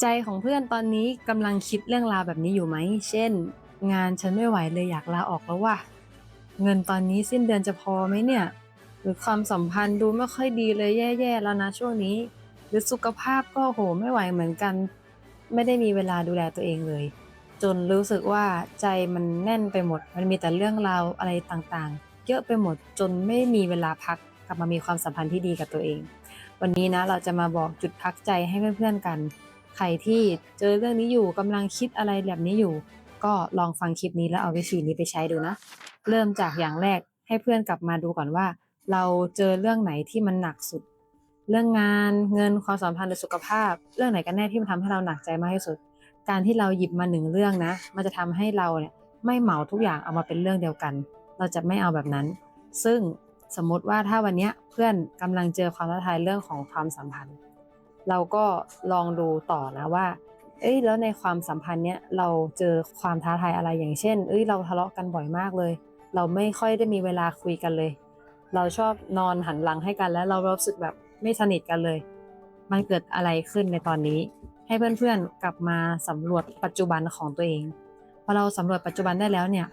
ใจของเพื่อนตอนนี้กำลังคิดเรื่องราวแบบนี้อยู่ไหม เช่น งานฉันไม่ไหวเลยอยากลาออกแล้วว่ะ เงินตอนนี้สิ้นเดือนจะพอไหมเนี่ย หรือความสัมพันธ์ดูไม่ค่อยดีเลยแย่ๆแล้วนะช่วงนี้ หรือสุขภาพก็โหไม่ไหวเหมือนกัน ไม่ได้มีเวลาดูแลตัวเองเลย จนรู้สึกว่าใจมันแน่นไปหมด มันมีแต่เรื่องราวอะไรต่างๆ เยอะไปหมดจนไม่มีเวลาพักกลับมามีความสัมพันธ์ที่ดีกับตัวเอง วันนี้นะเราจะมาบอกจุดพักใจให้เพื่อนๆกัน ใครที่เจอเรื่องนี้อยู่กำลังคิดอะไรแบบนี้อยู่ ก็ลองฟังคลิปนี้แล้วเอาวิธีนี้ไปใช้ดูนะ เริ่มจากอย่างแรกให้เพื่อนกลับมาดูก่อนว่า เราเจอเรื่องไหนที่มันหนักสุด เรื่องงานเงินความสัมพันธ์หรือสุขภาพ เรื่องไหนกันแน่ที่มันทำให้เราหนักใจมากที่สุด การที่เราหยิบมาหนึ่งเรื่องนะ มันจะทำให้เราเนี่ยไม่เหมาทุกอย่างเอามาเป็นเรื่องเดียวกัน เราจะไม่เอาแบบนั้น ซึ่งสมมติว่าถ้าวันนี้เพื่อนกำลังเจอความท้าทายเรื่องของความสัมพันธ์ เราก็ลองดูต่อนะว่า เอ้ยแล้วในความสัมพันธ์เนี้ยเราเจอความท้าทายอะไรอย่างเช่น เอ้ยเราทะเลาะกันบ่อยมากเลย เราไม่ค่อยได้มีเวลาคุยกันเลย เราชอบนอนหันหลังให้กันแล้วเรารู้สึกแบบไม่สนิทกันเลย มันเกิดอะไรขึ้นในตอนนี้ ให้เพื่อนๆกลับมาสำรวจปัจจุบันของตัวเองพอเราสำรวจปัจจุบันได้แล้วเนี่ย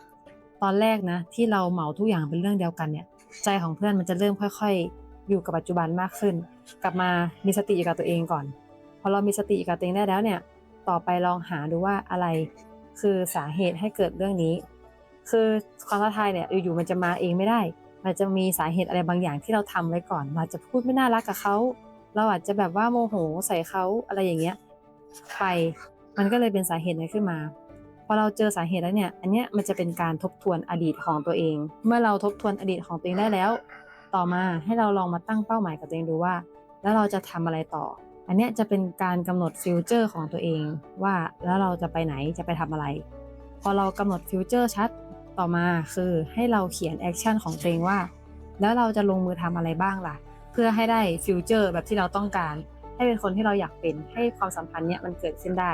ตอนแรกนะที่เราเหมาทุกอย่างเป็นเรื่องเดียวกันเนี่ย ใจของเพื่อนมันจะเริ่มค่อย ๆ อยู่กับปัจจุบันมากขึ้น กลับมามีสติอยู่กับตัวเองก่อน พอเรามีสติอยู่กับตัวเองได้แล้วเนี่ย ต่อไปลองหาดูว่าอะไรคือสาเหตุให้เกิดเรื่องนี้ คือความท้าทายเนี่ยอยู่ๆมันจะมาเองไม่ได้ มันจะมีสาเหตุอะไรบางอย่างที่เราทำไว้ก่อนเราอาจจะพูดไม่น่ารักกับเขา เราอาจจะแบบว่าโมโหใส่เขาอะไรอย่างเงี้ย ไป มันก็เลยเป็นสาเหตุนี้ขึ้นมาพอเราเจอสาเหตุแล้วเนี่ย อันเนี้ยมันจะเป็นการทบทวนอดีตของตัวเอง เมื่อเราทบทวนอดีตของตัวเองได้แล้ว ต่อมาให้เราลองมาตั้งเป้าหมายกับตัวเองดูว่า แล้วเราจะทำอะไรต่อ อันนี้จะเป็นการกำหนดฟิวเจอร์ของตัวเอง ว่าแล้วเราจะไปไหนจะไปทำอะไร พอเรากำหนดฟิวเจอร์ชัดต่อมาคือให้เราเขียนแอคชั่นของตัวเองว่า แล้วเราจะลงมือทำอะไรบ้างล่ะ เพื่อให้ได้ฟิวเจอร์แบบที่เราต้องการ ให้เป็นคนที่เราอยากเป็นให้ความสัมพันธ์เนี้ยมันเกิดขึ้นได้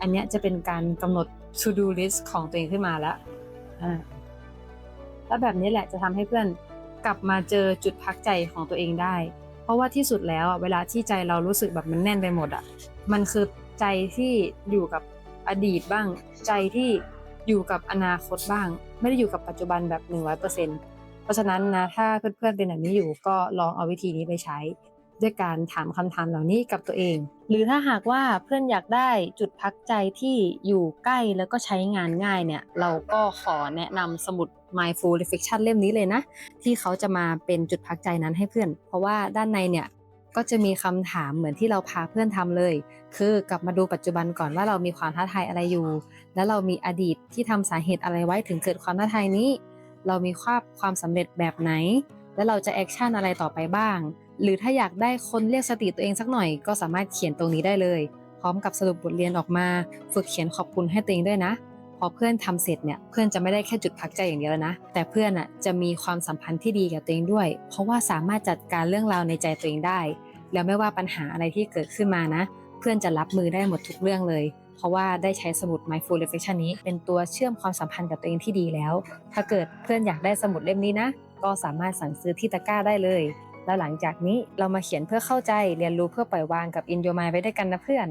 อันนี้จะเป็นการกำหนด to do list ของตัวเองขึ้นมาแล้วอ่าแล้วแบบนี้แหละจะทำให้เพื่อน กลับมาเจอจุดพักใจของตัวเองได้ เพราะว่าที่สุดแล้วอะเวลาที่ใจเรารู้สึกแบบมันแน่นไปหมดอะมันคือใจที่อยู่กับอดีตบ้าง ใจที่อยู่กับอนาคตบ้าง ไม่ได้อยู่กับปัจจุบันแบบ 100%เพราะฉะนั้นนะถ้าเพื่อนๆเป็นแบบนี้อยู่ก็ลองเอาวิธีนี้ไปใช้ ด้วยการถามคำถามเหล่านี้กับตัวเอง หรือถ้าหากว่าเพื่อนอยากได้จุดพักใจที่อยู่ใกล้แล้วก็ใช้งานง่ายเนี่ย เราก็ขอแนะนำสมุด Mindful Reflection เล่มนี้เลยนะ ที่เขาจะมาเป็นจุดพักใจนั้นให้เพื่อน เพราะว่าด้านในเนี่ยก็จะมีคำถามเหมือนที่เราพาเพื่อนทำเลย คือกลับมาดูปัจจุบันก่อนว่าเรามีความท้าทายอะไรอยู่ แล้วเรามีอดีตที่ทำสาเหตุอะไรไว้ถึงเกิดความท้าทายนี้ เรามีความความสำเร็จแบบไหน แล้วเราจะแอคชั่นอะไรต่อไปบ้าง หรือถ้าอยากได้คนเรียกสติตัวเองสักหน่อย ก็สามารถเขียนตรงนี้ได้เลย พร้อมกับสรุปบทเรียนออกมา ฝึกเขียนขอบคุณให้ตัวเองด้วยนะ พอเพื่อนทำเสร็จเนี่ยเพื่อนจะไม่ได้แค่จุดพักใจอย่างเดียวแล้วนะ แต่เพื่อนอะจะมีความสัมพันธ์ที่ดีกับตัวเองด้วย เพราะว่าสามารถจัดการเรื่องราวในใจตัวเองได้ แล้วไม่ว่าปัญหาอะไรที่เกิดขึ้นมานะ เพื่อนจะรับมือได้หมดทุกเรื่องเลย เพราะว่าได้ใช้สมุด Mindful Reflection นี้ เป็นตัวเชื่อมความสัมพันธ์กับตัวเองที่ดีแล้ว ถ้าเกิดเพื่อนอยากได้สมุดเล่มนี้นะ ก็สามารถสั่งซื้อที่ตะกร้าได้เลยแล้วหลังจากนี้เรามาเขียนเพื่อเข้าใจเรียนรู้เพื่อปล่อยวางกับ In Your Mind ไว้ด้วยกันนะเพื่อน